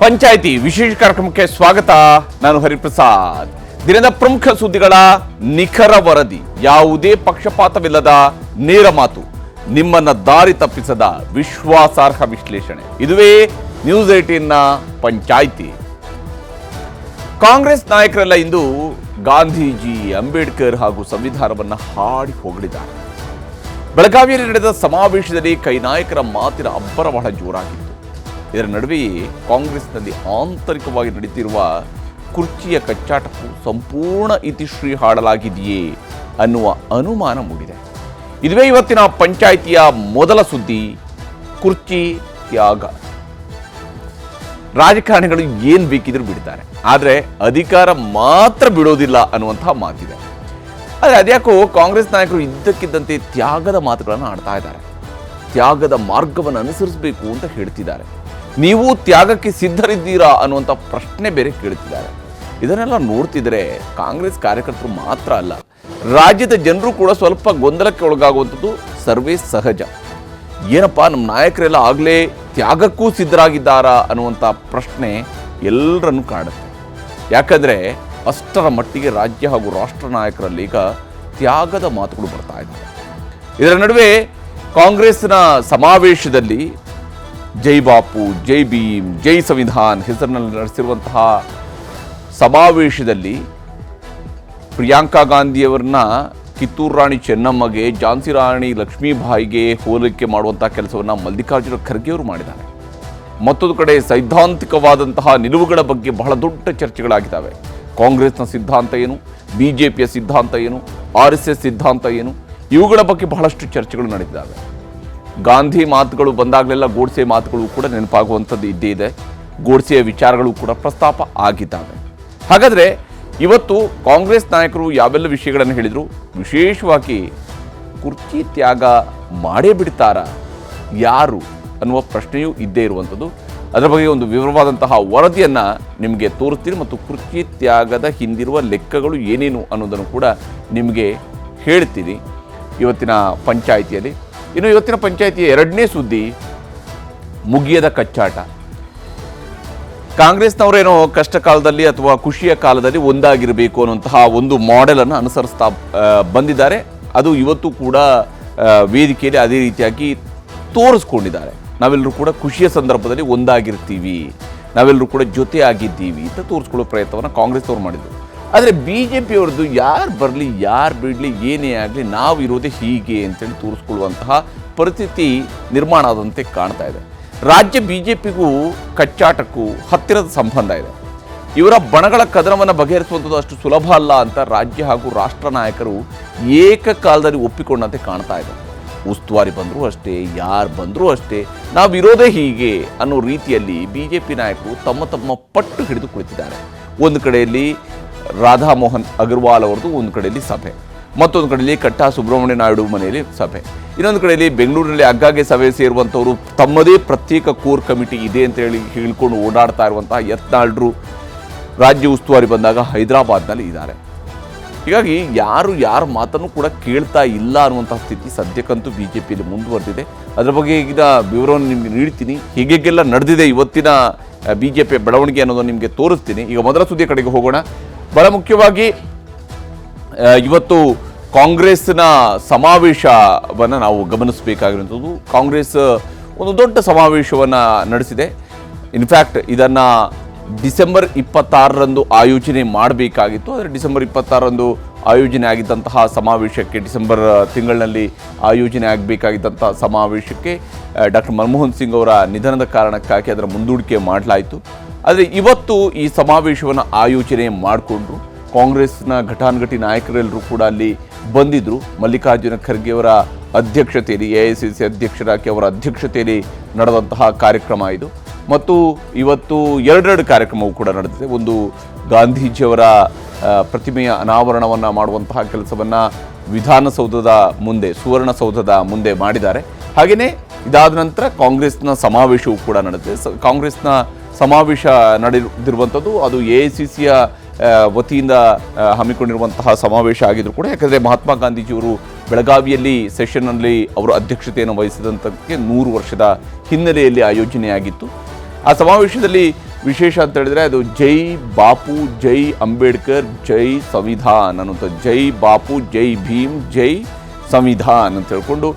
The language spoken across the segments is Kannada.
ಪಂಚಾಯಿತಿ ವಿಶೇಷ ಕಾರ್ಯಕ್ರಮಕ್ಕೆ ಸ್ವಾಗತ. ನಾನು ಹರಿಪ್ರಸಾದ್. ದಿನದ ಪ್ರಮುಖ ಸುದ್ದಿಗಳ ನಿಖರ ವರದಿ. ಯಾವುದೇ ಪಕ್ಷಪಾತವಿಲ್ಲದ ನೇರ ಮಾತು. ನಿಮ್ಮನ್ನ ದಾರಿ ತಪ್ಪಿಸದ ವಿಶ್ವಾಸಾರ್ಹ ವಿಶ್ಲೇಷಣೆ. ಇದುವೇ ನ್ಯೂಸ್ ಏಟೀನ್ನ ಪಂಚಾಯಿತಿ. ಕಾಂಗ್ರೆಸ್ ನಾಯಕರೆಲ್ಲ ಇಂದು ಗಾಂಧೀಜಿ, ಅಂಬೇಡ್ಕರ್ ಹಾಗೂ ಸಂವಿಧಾನವನ್ನ ಹಾಡಿ ಹೊಗಳಿದ್ದಾರೆ. ಬೆಳಗಾವಿಯಲ್ಲಿ ನಡೆದ ಸಮಾವೇಶದಲ್ಲಿ ಕೈ ನಾಯಕರ ಮಾತಿನ ಅಬ್ಬರ ಬಹಳ ಜೋರಾಗಿತ್ತು ಇದರ ನಡುವೆಯೇ ಕಾಂಗ್ರೆಸ್ನಲ್ಲಿ ಆಂತರಿಕವಾಗಿ ನಡೀತಿರುವ ಕುರ್ಚಿಯ ಕಚ್ಚಾಟಕ್ಕೂ ಸಂಪೂರ್ಣ ಇತಿಶ್ರೀ ಹಾಡಲಾಗಿದೆಯೇ ಅನ್ನುವ ಅನುಮಾನ ಮೂಡಿದೆ. ಇದುವೇ ಇವತ್ತಿನ ಪಂಚಾಯಿತಿಯ ಮೊದಲ ಸುದ್ದಿ, ಕುರ್ಚಿ ತ್ಯಾಗ. ರಾಜಕಾರಣಿಗಳು ಏನು ಬೇಕಿದ್ರು ಬಿಡ್ತಾರೆ, ಆದರೆ ಅಧಿಕಾರ ಮಾತ್ರ ಬಿಡೋದಿಲ್ಲ ಅನ್ನುವಂತಹ ಮಾತಿದೆ. ಆದರೆ ಅದ್ಯಾಕೋ ಕಾಂಗ್ರೆಸ್ ನಾಯಕರು ಇದ್ದಕ್ಕಿದ್ದಂತೆ ತ್ಯಾಗದ ಮಾತುಗಳನ್ನು ಆಡ್ತಾ ಇದ್ದಾರೆ. ತ್ಯಾಗದ ಮಾರ್ಗವನ್ನು ಅನುಸರಿಸಬೇಕು ಅಂತ ಹೇಳ್ತಿದ್ದಾರೆ. ನೀವು ತ್ಯಾಗಕ್ಕೆ ಸಿದ್ಧರಿದ್ದೀರಾ ಅನ್ನುವಂಥ ಪ್ರಶ್ನೆ ಬೇರೆ ಕೇಳ್ತಿದ್ದಾರೆ. ಇದನ್ನೆಲ್ಲ ನೋಡ್ತಿದ್ರೆ ಕಾಂಗ್ರೆಸ್ ಕಾರ್ಯಕರ್ತರು ಮಾತ್ರ ಅಲ್ಲ, ರಾಜ್ಯದ ಜನರು ಕೂಡ ಸ್ವಲ್ಪ ಗೊಂದಲಕ್ಕೆ ಒಳಗಾಗುವಂಥದ್ದು ಸರ್ವೇ ಸಹಜ. ಏನಪ್ಪ, ನಮ್ಮ ನಾಯಕರೆಲ್ಲ ಆಗಲೇ ತ್ಯಾಗಕ್ಕೂ ಸಿದ್ಧರಾಗಿದ್ದಾರಾ ಅನ್ನುವಂಥ ಪ್ರಶ್ನೆ ಎಲ್ಲರನ್ನು ಕಾಡುತ್ತೆ. ಯಾಕಂದರೆ ಅಷ್ಟರ ಮಟ್ಟಿಗೆ ರಾಜ್ಯ ಹಾಗೂ ರಾಷ್ಟ್ರ ನಾಯಕರಲ್ಲಿ ಈಗ ತ್ಯಾಗದ ಮಾತುಗಳು ಬರ್ತಾ ಇದ್ದಾವೆ. ಇದರ ನಡುವೆ ಕಾಂಗ್ರೆಸ್ನ ಸಮಾವೇಶದಲ್ಲಿ ಜೈ ಬಾಪು, ಜೈ ಭೀಮ್, ಜೈ ಸಂವಿಧಾನ್ ಹೆಸರಿನಲ್ಲಿ ನಡೆಸಿರುವಂತಹ ಸಮಾವೇಶದಲ್ಲಿ ಪ್ರಿಯಾಂಕಾ ಗಾಂಧಿಯವರನ್ನ ಕಿತ್ತೂರು ರಾಣಿ ಚೆನ್ನಮ್ಮಗೆ ಝಾನ್ಸಿ ರಾಣಿ ಲಕ್ಷ್ಮೀಬಾಯಿಗೆ ಹೋಲಿಕೆ ಮಾಡುವಂತಹ ಕೆಲಸವನ್ನು ಮಲ್ಲಿಕಾರ್ಜುನ ಖರ್ಗೆ ಅವರು ಮಾಡಿದ್ದಾರೆ. ಮತ್ತೊಂದು ಕಡೆ ಸೈದ್ಧಾಂತಿಕವಾದಂತಹ ನಿಲುವುಗಳ ಬಗ್ಗೆ ಬಹಳ ದೊಡ್ಡ ಚರ್ಚೆಗಳಾಗಿದ್ದಾವೆ. ಕಾಂಗ್ರೆಸ್ನ ಸಿದ್ಧಾಂತ ಏನು? ಬಿಜೆಪಿಯ ಸಿದ್ಧಾಂತ ಏನು? ಆರ್ ಎಸ್ ಎಸ್ ಸಿದ್ಧಾಂತ ಏನು? ಇವುಗಳ ಬಗ್ಗೆ ಬಹಳಷ್ಟು ಚರ್ಚೆಗಳು ನಡೆದಿದ್ದಾವೆ. ಗಾಂಧಿ ಮಾತುಗಳು ಬಂದಾಗಲೆಲ್ಲ ಗೋಡ್ಸೆ ಮಾತುಗಳು ಕೂಡ ನೆನಪಾಗುವಂಥದ್ದು ಇದ್ದೇ ಇದೆ. ಗೋಡ್ಸೆಯ ವಿಚಾರಗಳು ಕೂಡ ಪ್ರಸ್ತಾಪ ಆಗಿದ್ದಾವೆ. ಹಾಗಾದರೆ ಇವತ್ತು ಕಾಂಗ್ರೆಸ್ ನಾಯಕರು ಯಾವೆಲ್ಲ ವಿಷಯಗಳನ್ನು ಹೇಳಿದರು? ವಿಶೇಷವಾಗಿ ಕುರ್ಚಿ ತ್ಯಾಗ ಮಾಡೇ ಬಿಡ್ತಾರಾ? ಯಾರು? ಅನ್ನುವ ಪ್ರಶ್ನೆಯೂ ಇದ್ದೇ ಇರುವಂಥದ್ದು. ಅದರ ಬಗ್ಗೆ ಒಂದು ವಿವರವಾದಂತಹ ವರದಿಯನ್ನು ನಿಮಗೆ ತೋರಿಸ್ತೀನಿ ಮತ್ತು ಕುರ್ಚಿ ತ್ಯಾಗದ ಹಿಂದಿರುವ ಲೆಕ್ಕಗಳು ಏನೇನು ಅನ್ನೋದನ್ನು ಕೂಡ ನಿಮಗೆ ಹೇಳ್ತೀನಿ. ಇವತ್ತಿನ ಪಂಚಾಯಿತಿಯಲ್ಲಿ ಇನ್ನು ಇವತ್ತಿನ ಪಂಚಾಯಿತಿಯ ಎರಡನೇ ಸುದ್ದಿ ಮುಗಿಯದ ಕಚ್ಚಾಟ. ಕಾಂಗ್ರೆಸ್ನವರೇನೋ ಕಷ್ಟ ಕಾಲದಲ್ಲಿ ಅಥವಾ ಖುಷಿಯ ಕಾಲದಲ್ಲಿ ಒಂದಾಗಿರಬೇಕು ಅನ್ನುವಂತಹ ಒಂದು ಮಾಡೆಲನ್ನು ಅನುಸರಿಸ್ತಾ ಬಂದಿದ್ದಾರೆ. ಅದು ಇವತ್ತು ಕೂಡ ವೇದಿಕೆಯಲ್ಲಿ ಅದೇ ರೀತಿಯಾಗಿ ತೋರಿಸ್ಕೊಂಡಿದ್ದಾರೆ. ನಾವೆಲ್ಲರೂ ಕೂಡ ಖುಷಿಯ ಸಂದರ್ಭದಲ್ಲಿ ಒಂದಾಗಿರ್ತೀವಿ. ನಾವೆಲ್ಲರೂ ಕೂಡ ಜೊತೆ ಆಗಿದ್ದೀವಿ ಅಂತ ತೋರಿಸ್ಕೊಳ್ಳೋ ಪ್ರಯತ್ನವನ್ನು ಕಾಂಗ್ರೆಸ್ನವ್ರು ಮಾಡಿದರು. ಆದರೆ ಬಿ ಜೆ ಪಿಯವ್ರದ್ದು ಯಾರು ಬರಲಿ, ಯಾರು ಬಿಡಲಿ, ಏನೇ ಆಗಲಿ, ನಾವು ಇರೋದೇ ಹೀಗೆ ಅಂತೇಳಿ ತೋರಿಸ್ಕೊಳ್ಳುವಂತಹ ಪರಿಸ್ಥಿತಿ ನಿರ್ಮಾಣ ಆದಂತೆ ಕಾಣ್ತಾ ಇದೆ. ರಾಜ್ಯ ಬಿ ಜೆ ಪಿಗೂ ಕಚ್ಚಾಟಕ್ಕೂ ಹತ್ತಿರದ ಸಂಬಂಧ ಇದೆ. ಇವರ ಬಣಗಳ ಕದನವನ್ನು ಬಗೆಹರಿಸುವಂಥದ್ದು ಅಷ್ಟು ಸುಲಭ ಅಲ್ಲ ಅಂತ ರಾಜ್ಯ ಹಾಗೂ ರಾಷ್ಟ್ರ ನಾಯಕರು ಏಕಕಾಲದಲ್ಲಿ ಒಪ್ಪಿಕೊಂಡಂತೆ ಕಾಣ್ತಾ ಇದೆ. ಉಸ್ತುವಾರಿ ಬಂದರೂ ಅಷ್ಟೇ, ಯಾರು ಬಂದರೂ ಅಷ್ಟೇ, ನಾವು ಇರೋದೇ ಹೀಗೆ ಅನ್ನೋ ರೀತಿಯಲ್ಲಿ ಬಿ ಜೆ ಪಿ ನಾಯಕರು ತಮ್ಮ ತಮ್ಮ ಪಟ್ಟು ಹಿಡಿದು ಕುಳಿತಿದ್ದಾರೆ. ಒಂದು ಕಡೆಯಲ್ಲಿ ರಾಧಾಮೋಹನ್ ಅಗರ್ವಾಲ್ ಅವರದು ಒಂದು ಕಡೆಯಲ್ಲಿ ಸಭೆ, ಮತ್ತೊಂದು ಕಡೆಯಲ್ಲಿ ಕಟ್ಟಾ ಸುಬ್ರಹ್ಮಣ್ಯ ನಾಯ್ಡು ಮನೆಯಲ್ಲಿ ಸಭೆ. ಇನ್ನೊಂದು ಕಡೆಯಲ್ಲಿ ಬೆಂಗಳೂರಿನಲ್ಲಿ ಆಗಾಗ್ಗೆ ಸಭೆ ಸೇರುವಂಥವರು ತಮ್ಮದೇ ಪ್ರತ್ಯೇಕ ಕೋರ್ ಕಮಿಟಿ ಇದೆ ಅಂತ ಹೇಳಿ ಹೇಳ್ಕೊಂಡು ಓಡಾಡ್ತಾ ಇರುವಂತಹ ಯತ್ನಾಳ್ರು ರಾಜ್ಯ ಉಸ್ತುವಾರಿ ಬಂದಾಗ ಹೈದರಾಬಾದ್ನಲ್ಲಿ ಇದ್ದಾರೆ. ಹೀಗಾಗಿ ಯಾರು ಯಾರ ಮಾತನ್ನು ಕೂಡ ಕೇಳ್ತಾ ಇಲ್ಲ ಅನ್ನುವಂಥ ಸ್ಥಿತಿ ಸದ್ಯಕ್ಕಂತೂ ಬಿ ಜೆ ಪಿಯಲ್ಲಿ ಮುಂದುವರೆದಿದೆ. ಅದರ ಬಗ್ಗೆ ಈಗಿನ ವಿವರವನ್ನು ನಿಮಗೆ ನೀಡ್ತೀನಿ. ಹೀಗೆಲ್ಲ ನಡೆದಿದೆ ಇವತ್ತಿನ ಬಿ ಜೆ ಪಿ ಬೆಳವಣಿಗೆ ಅನ್ನೋದನ್ನು ನಿಮಗೆ ತೋರಿಸ್ತೀನಿ. ಈಗ ಮೊದಲ ಸುದ್ದಿ ಕಡೆಗೆ ಹೋಗೋಣ. ಬಹಳ ಮುಖ್ಯವಾಗಿ ಇವತ್ತು ಕಾಂಗ್ರೆಸ್ನ ಸಮಾವೇಶವನ್ನು ನಾವು ಗಮನಿಸಬೇಕಾಗಿರುವಂಥದ್ದು. ಕಾಂಗ್ರೆಸ್ ಒಂದು ದೊಡ್ಡ ಸಮಾವೇಶವನ್ನು ನಡೆಸಿದೆ. ಇನ್ಫ್ಯಾಕ್ಟ್ ಇದನ್ನು ಡಿಸೆಂಬರ್ ಇಪ್ಪತ್ತಾರರಂದು ಆಯೋಜನೆ ಮಾಡಬೇಕಾಗಿತ್ತು. ಆದರೆ ಡಿಸೆಂಬರ್ ಇಪ್ಪತ್ತಾರರಂದು ಆಯೋಜನೆ ಆಗಿದ್ದಂತಹ ಸಮಾವೇಶಕ್ಕೆ, ಡಿಸೆಂಬರ್ ತಿಂಗಳಿನಲ್ಲಿ ಆಯೋಜನೆ ಆಗಬೇಕಾಗಿದ್ದಂತಹ ಸಮಾವೇಶಕ್ಕೆ ಡಾಕ್ಟರ್ ಮನಮೋಹನ್ ಸಿಂಗ್ ಅವರ ನಿಧನದ ಕಾರಣಕ್ಕಾಗಿ ಅದರ ಮುಂದೂಡಿಕೆ ಮಾಡಲಾಯಿತು. ಆದರೆ ಇವತ್ತು ಈ ಸಮಾವೇಶವನ್ನು ಆಯೋಜನೆ ಮಾಡಿಕೊಂಡ್ರು ಕಾಂಗ್ರೆಸ್ನ ಘಟಾನುಘಟಿ ನಾಯಕರೆಲ್ಲರೂ ಕೂಡ ಅಲ್ಲಿ ಬಂದಿದ್ದರು ಮಲ್ಲಿಕಾರ್ಜುನ ಖರ್ಗೆಯವರ ಅಧ್ಯಕ್ಷತೆಯಲ್ಲಿ ಎ ಐ ಸಿ ಸಿ ಅಧ್ಯಕ್ಷರಾಗಿ ಅವರ ಅಧ್ಯಕ್ಷತೆಯಲ್ಲಿ ನಡೆದಂತಹ ಕಾರ್ಯಕ್ರಮ ಇದು. ಮತ್ತು ಇವತ್ತು ಎರಡೆರಡು ಕಾರ್ಯಕ್ರಮವು ಕೂಡ ನಡೆದಿದೆ. ಒಂದು ಗಾಂಧೀಜಿಯವರ ಪ್ರತಿಮೆಯ ಅನಾವರಣವನ್ನು ಮಾಡುವಂತಹ ಕೆಲಸವನ್ನು ವಿಧಾನಸೌಧದ ಮುಂದೆ, ಸುವರ್ಣಸೌಧದ ಮುಂದೆ ಮಾಡಿದ್ದಾರೆ. ಹಾಗೆಯೇ ಇದಾದ ನಂತರ ಕಾಂಗ್ರೆಸ್ನ ಸಮಾವೇಶವು ಕೂಡ ನಡೆದಿದೆ. ಕಾಂಗ್ರೆಸ್ನ ಸಮಾವೇಶ ನಡೆದಿರುವಂಥದ್ದು. ಅದು ಎ ಐ ಸಿ ಸಿಯ ವತಿಯಿಂದ ಹಮ್ಮಿಕೊಂಡಿರುವಂತಹ ಸಮಾವೇಶ ಆಗಿದ್ರು ಕೂಡ. ಯಾಕಂದರೆ ಮಹಾತ್ಮ ಗಾಂಧೀಜಿಯವರು ಬೆಳಗಾವಿಯಲ್ಲಿ ಸೆಷನ್ನಲ್ಲಿ ಅವರು ಅಧ್ಯಕ್ಷತೆಯನ್ನು ವಹಿಸಿದಂಥಕ್ಕೆ ನೂರು ವರ್ಷದ ಹಿನ್ನೆಲೆಯಲ್ಲಿ ಆಯೋಜನೆಯಾಗಿತ್ತು ಆ ಸಮಾವೇಶದಲ್ಲಿ ವಿಶೇಷ ಅಂತ ಹೇಳಿದರೆ ಅದು ಜೈ ಬಾಪು, ಜೈ ಅಂಬೇಡ್ಕರ್, ಜೈ ಸಂವಿಧಾನ್ ಅನ್ನುವಂಥ ಜೈ ಬಾಪು, ಜೈ ಭೀಮ್, ಜೈ ಸಂವಿಧಾನ್ ಅಂತ ಹೇಳ್ಕೊಂಡು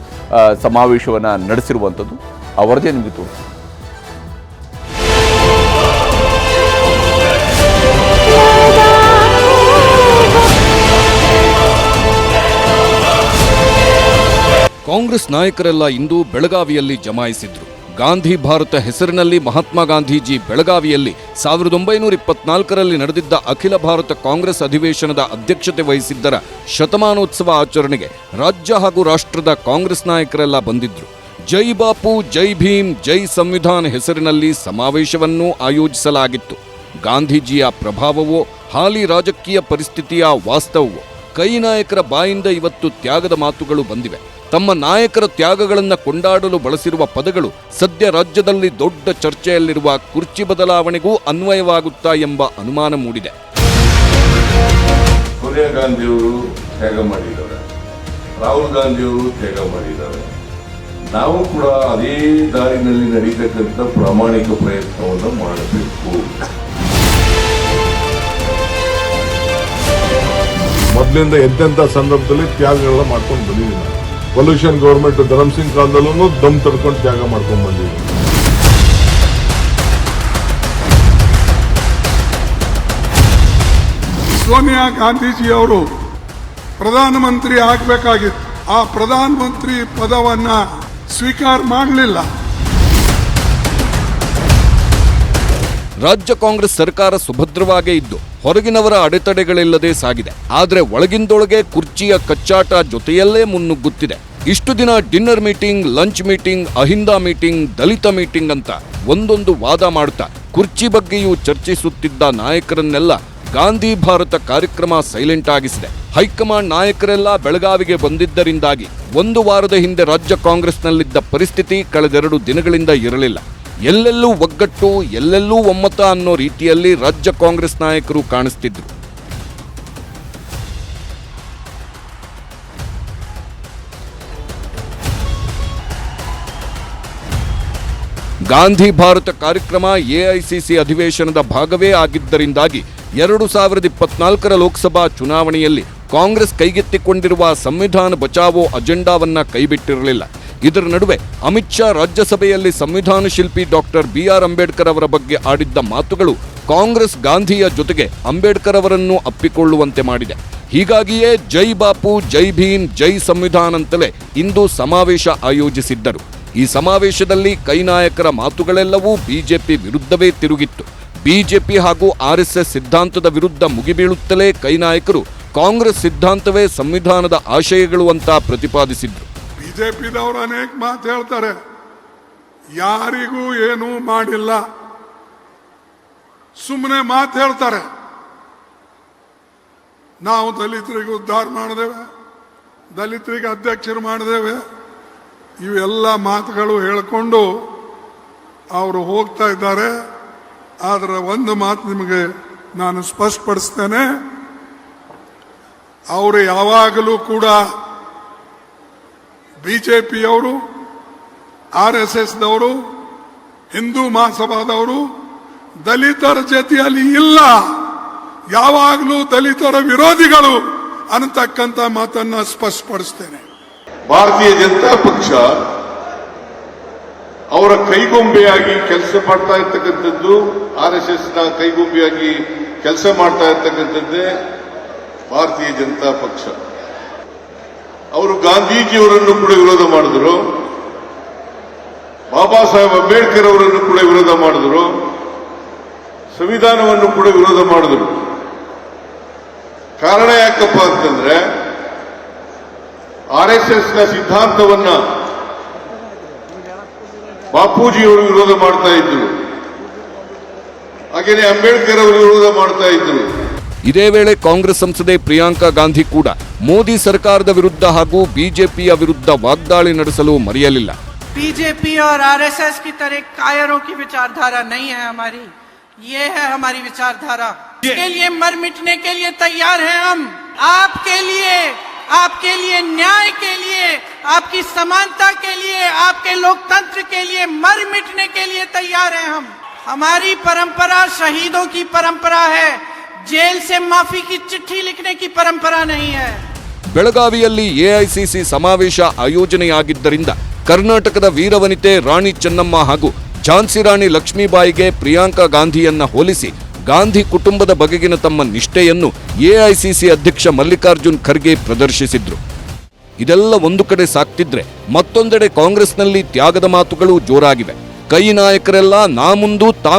ಸಮಾವೇಶವನ್ನು ನಡೆಸಿರುವಂಥದ್ದು. ಅವರದೇ ನಿಮಗೆ ಕಾಂಗ್ರೆಸ್ ನಾಯಕರೆಲ್ಲ ಇಂದು ಬೆಳಗಾವಿಯಲ್ಲಿ ಜಮಾಯಿಸಿದ್ರು. ಗಾಂಧಿ ಭಾರತ ಹೆಸರಿನಲ್ಲಿ ಮಹಾತ್ಮ ಗಾಂಧೀಜಿ ಬೆಳಗಾವಿಯಲ್ಲಿ ಸಾವಿರದ ಒಂಬೈನೂರ ಇಪ್ಪತ್ನಾಲ್ಕರಲ್ಲಿ ನಡೆದಿದ್ದ ಅಖಿಲ ಭಾರತ ಕಾಂಗ್ರೆಸ್ ಅಧಿವೇಶನದ ಅಧ್ಯಕ್ಷತೆ ವಹಿಸಿದ್ದರ ಶತಮಾನೋತ್ಸವ ಆಚರಣೆಗೆ ರಾಜ್ಯ ಹಾಗೂ ರಾಷ್ಟ್ರದ ಕಾಂಗ್ರೆಸ್ ನಾಯಕರೆಲ್ಲ ಬಂದಿದ್ರು. ಜೈ ಬಾಪು, ಜೈ ಭೀಮ್, ಜೈ ಸಂವಿಧಾನ ಹೆಸರಿನಲ್ಲಿ ಸಮಾವೇಶವನ್ನೂ ಆಯೋಜಿಸಲಾಗಿತ್ತು. ಗಾಂಧೀಜಿಯ ಪ್ರಭಾವವೋ, ಹಾಲಿ ರಾಜಕೀಯ ಪರಿಸ್ಥಿತಿಯ ವಾಸ್ತವವೋ ಕೈ ನಾಯಕರ ಬಾಯಿಂದ ಇವತ್ತು ತ್ಯಾಗದ ಮಾತುಗಳು ಬಂದಿವೆ. ತಮ್ಮ ನಾಯಕರ ತ್ಯಾಗಗಳನ್ನು ಕೊಂಡಾಡಲು ಬಳಸಿರುವ ಪದಗಳು ಸದ್ಯ ರಾಜ್ಯದಲ್ಲಿ ದೊಡ್ಡ ಚರ್ಚೆಯಲ್ಲಿರುವ ಕುರ್ಚಿ ಬದಲಾವಣೆಗೂ ಅನ್ವಯವಾಗುತ್ತಾ ಎಂಬ ಅನುಮಾನ ಮೂಡಿದೆ. ಸೋನಿಯಾ ಗಾಂಧಿಯವರು ತ್ಯಾಗ ಮಾಡಿದ್ದಾರೆ. ರಾಹುಲ್ ಗಾಂಧಿಯವರು ತ್ಯಾಗ ಮಾಡಿದ್ದಾರೆ. ನಾವು ಕೂಡ ಅದೇ ದಾರಿನಲ್ಲಿ ನಡೀತಕ್ಕಂಥ ಪ್ರಾಮಾಣಿಕ ಪ್ರಯತ್ನವನ್ನು ಮಾಡಬೇಕು. ಮೊದಲಿಂದ ಎಂತೆಂಥ ಸಂದರ್ಭದಲ್ಲಿ ತ್ಯಾಗಗಳನ್ನ ಮಾಡ್ಕೊಂಡು ಬಂದಿದ್ದೀನಿ. ಪೊಲ್ಯೂಷನ್ ಗೌರ್ಮೆಂಟ್ ಧರಮ್ ಸಿಂಗ್ ಕಾಲದಲ್ಲೂ ದಮ್ ತಡ್ಕೊಂಡು ತ್ಯಾಗ ಮಾಡ್ಕೊಂಡು ಬಂದಿದ್ದೀನಿ. ಸೋನಿಯಾ ಗಾಂಧೀಜಿಯವರು ಪ್ರಧಾನಮಂತ್ರಿ ಆಗಬೇಕಾಗಿತ್ತು. ಆ ಪ್ರಧಾನಮಂತ್ರಿ ಪದವನ್ನ ಸ್ವೀಕಾರ ಮಾಡಲಿಲ್ಲ. ರಾಜ್ಯ ಕಾಂಗ್ರೆಸ್ ಸರ್ಕಾರ ಸುಭದ್ರವಾಗೇ ಇದ್ದು ಹೊರಗಿನವರ ಅಡೆತಡೆಗಳಿಲ್ಲದೆ ಸಾಗಿದೆ. ಆದರೆ ಒಳಗಿಂದೊಳಗೆ ಕುರ್ಚಿಯ ಕಚ್ಚಾಟ ಜೊತೆಯಲ್ಲೇ ಮುನ್ನುಗ್ಗುತ್ತಿದೆ. ಇಷ್ಟು ದಿನ dinner meeting, lunch meeting, Ahinda meeting, ದಲಿತ ಮೀಟಿಂಗ್ ಅಂತ ಒಂದೊಂದು ವಾದ ಮಾಡುತ್ತಾ ಕುರ್ಚಿ ಬಗ್ಗೆಯೂ ಚರ್ಚಿಸುತ್ತಿದ್ದ ನಾಯಕರನ್ನೆಲ್ಲ ಗಾಂಧಿ ಭಾರತ ಕಾರ್ಯಕ್ರಮ ಸೈಲೆಂಟ್ ಆಗಿಸಿದೆ. ಹೈಕಮಾಂಡ್ ನಾಯಕರೆಲ್ಲ ಬೆಳಗಾವಿಗೆ ಬಂದಿದ್ದರಿಂದಾಗಿ ಒಂದು ವಾರದ ಹಿಂದೆ ರಾಜ್ಯ ಕಾಂಗ್ರೆಸ್ನಲ್ಲಿದ್ದ ಪರಿಸ್ಥಿತಿ ಕಳೆದೆರಡು ದಿನಗಳಿಂದ ಇರಲಿಲ್ಲ. ಎಲ್ಲೆಲ್ಲೂ ಒಗ್ಗಟ್ಟು, ಎಲ್ಲೆಲ್ಲೂ ಒಮ್ಮತ ಅನ್ನೋ ರೀತಿಯಲ್ಲಿ ರಾಜ್ಯ ಕಾಂಗ್ರೆಸ್ ನಾಯಕರು ಕಾಣಿಸ್ತಿದ್ರು. ಗಾಂಧಿ ಭಾರತ ಕಾರ್ಯಕ್ರಮ ಎಐಸಿಸಿ ಅಧಿವೇಶನದ ಭಾಗವೇ ಆಗಿದ್ದರಿಂದಾಗಿ ಎರಡು ಸಾವಿರದ ಇಪ್ಪತ್ನಾಲ್ಕರ ಲೋಕಸಭಾ ಚುನಾವಣೆಯಲ್ಲಿ ಕಾಂಗ್ರೆಸ್ ಕೈಗೆತ್ತಿಕೊಂಡಿರುವ ಸಂವಿಧಾನ ಬಚಾವೋ ಅಜೆಂಡಾವನ್ನ ಕೈಬಿಟ್ಟಿರಲಿಲ್ಲ. ಇದರ ನಡುವೆ ಅಮಿತ್ ಶಾ ರಾಜ್ಯಸಭೆಯಲ್ಲಿ ಸಂವಿಧಾನ ಶಿಲ್ಪಿ ಡಾಕ್ಟರ್ ಬಿ ಆರ್ ಅಂಬೇಡ್ಕರ್ ಅವರ ಬಗ್ಗೆ ಆಡಿದ್ದ ಮಾತುಗಳು ಕಾಂಗ್ರೆಸ್ ಗಾಂಧಿಯ ಜೊತೆಗೆ ಅಂಬೇಡ್ಕರ್ ಅವರನ್ನು ಅಪ್ಪಿಕೊಳ್ಳುವಂತೆ ಮಾಡಿದೆ. ಹೀಗಾಗಿಯೇ ಜೈ ಬಾಪು, ಜೈ ಭೀಮ್, ಜೈ ಸಂವಿಧಾನ ಅಂತಲೇ ಇಂದು ಸಮಾವೇಶ ಆಯೋಜಿಸಿದ್ದರು. ಈ ಸಮಾವೇಶದಲ್ಲಿ ಕೈ ನಾಯಕರ ಮಾತುಗಳೆಲ್ಲವೂ ಬಿಜೆಪಿ ವಿರುದ್ಧವೇ ತಿರುಗಿತ್ತು. ಬಿಜೆಪಿ ಹಾಗೂ ಆರ್ಎಸ್ಎಸ್ ಸಿದ್ಧಾಂತದ ವಿರುದ್ಧ ಮುಗಿಬೀಳುತ್ತಲೇ ಕೈ ನಾಯಕರು ಕಾಂಗ್ರೆಸ್ ಸಿದ್ಧಾಂತವೇ ಸಂವಿಧಾನದ ಆಶಯಗಳು ಅಂತ ಪ್ರತಿಪಾದಿಸಿದ್ರು. ಬಿಜೆಪಿದವರು ಅನೇಕ ಮಾತು ಹೇಳ್ತಾರೆ. ಯಾರಿಗೂ ಏನೂ ಮಾಡಿಲ್ಲ. ಸುಮ್ಮನೆ ಮಾತು ಹೇಳ್ತಾರೆ. ನಾವು ದಲಿತರಿಗೆ ಉದ್ಧಾರ ಮಾಡಿದೇವೆ, ದಲಿತರಿಗೆ ಅಧ್ಯಕ್ಷರು ಮಾಡಿದೇವೆ. ಇವೆಲ್ಲ ಮಾತುಗಳು ಹೇಳಿಕೊಂಡು ಅವರು ಹೋಗ್ತಾ ಇದ್ದಾರೆ. ಆದರೆ ಒಂದು ಮಾತು ನಿಮಗೆ ನಾನು ಸ್ಪಷ್ಟಪಡಿಸ್ತೇನೆ. ಅವರು ಯಾವಾಗಲೂ ಕೂಡ ಬಿಜೆಪಿಯವರು, ಆರ್ ಎಸ್ ಎಸ್ನವರು, ಹಿಂದೂ ಮಹಾಸಭಾದವರು, ದಲಿತರ ಜೊತೆಯಲ್ಲಿ ಇಲ್ಲ. ಯಾವಾಗಲೂ ದಲಿತರ ವಿರೋಧಿಗಳು ಅನ್ನತಕ್ಕಂಥ ಮಾತನ್ನ ಸ್ಪಷ್ಟಪಡಿಸ್ತೇನೆ. ಭಾರತೀಯ ಜನತಾ ಪಕ್ಷ ಅವರ ಕೈಗೊಂಬೆಯಾಗಿ ಕೆಲಸ ಮಾಡ್ತಾ ಇರ್ತಕ್ಕಂಥದ್ದು, ಆರ್ ಎಸ್ ಎಸ್ನ ಕೈಗೊಂಬೆಯಾಗಿ ಕೆಲಸ ಮಾಡ್ತಾ ಇರ್ತಕ್ಕಂಥದ್ದೇ ಭಾರತೀಯ ಜನತಾ ಪಕ್ಷ. ಅವರು ಗಾಂಧೀಜಿಯವರನ್ನು ಕೂಡ ವಿರೋಧ ಮಾಡಿದ್ರು. ಬಾಬಾ ಸಾಹೇಬ್ ಅಂಬೇಡ್ಕರ್ ಅವರನ್ನು ಕೂಡ ವಿರೋಧ ಮಾಡಿದ್ರು. ಸಂವಿಧಾನವನ್ನು ಕೂಡ ವಿರೋಧ ಮಾಡಿದ್ರು. ಕಾರಣ ಯಾಕಪ್ಪ ಅಂತಂದ್ರೆ, ಆರ್ ಎಸ್ ಎಸ್ನ ಸಿದ್ಧಾಂತವನ್ನ ಬಾಪೂಜಿಯವರು ವಿರೋಧ ಮಾಡ್ತಾ ಇದ್ರು. ಹಾಗೇನೆ ಅಂಬೇಡ್ಕರ್ ಅವರು ವಿರೋಧ ಮಾಡ್ತಾ ಇದ್ರು. ಇದೇ ವೇಳೆ ಕಾಂಗ್ರೆಸ್ ಸಂಸದೆ ಪ್ರಿಯಾಂಕಾ ಗಾಂಧಿ ಕೂಡ ಮೋದಿ ಸರ್ಕಾರದ ವಿರುದ್ಧ ಹಾಗೂ ಬಿಜೆಪಿಯ ವಿರುದ್ಧ ವಾಗ್ದಾಳಿ ನಡೆಸಲು ಮರೆಯಲಿಲ್ಲ बीजेपी और आरएसएस की तरह कायरों की विचारधारा नहीं है हमारी ये है हमारी विचारधारा इसके लिए मर मिटने के लिए तैयार हैं हम आपके लिए आपके लिए न्याय के लिए आपकी समानता के लिए आपके लोकतंत्र के लिए मर मिटने के लिए तैयार हैं हम हमारी परंपरा शहीदों की परंपरा है ಜೇಲ್ ಸೆ ಮಾಫಿ ಕಿ ಚಿಠಿ ಲಿಖನೆ ಕಿ ಪರಂಪರಾ ನಹೀ ಹೈ ಬೆಳಗಾವಿಯಲ್ಲಿ ಎಐಸಿಸಿ ಸಮಾವೇಶ ಆಯೋಜನೆಯಾಗಿದ್ದರಿಂದ ಕರ್ನಾಟಕದ ವೀರವನಿತೆ ರಾಣಿ ಚೆನ್ನಮ್ಮ ಹಾಗೂ ಝಾನ್ಸಿ ರಾಣಿ ಲಕ್ಷ್ಮೀಬಾಯಿಗೆ ಪ್ರಿಯಾಂಕಾ ಗಾಂಧಿಯನ್ನ ಹೋಲಿಸಿ ಗಾಂಧಿ ಕುಟುಂಬದ ಬಗೆಗಿನ ತಮ್ಮ ನಿಷ್ಠೆಯನ್ನು ಎಐಸಿಸಿ ಅಧ್ಯಕ್ಷ ಮಲ್ಲಿಕಾರ್ಜುನ್ ಖರ್ಗೆ ಪ್ರದರ್ಶಿಸಿದ್ರು. ಇದೆಲ್ಲ ಒಂದು ಕಡೆ ಸಾಕ್ತಿದ್ರೆ ಮತ್ತೊಂದೆಡೆ ಕಾಂಗ್ರೆಸ್ನಲ್ಲಿ ತ್ಯಾಗದ ಮಾತುಗಳು ಜೋರಾಗಿವೆ. ಕೈ ನಾಯಕರೆಲ್ಲ ನಾ ಮುಂದು ತಾ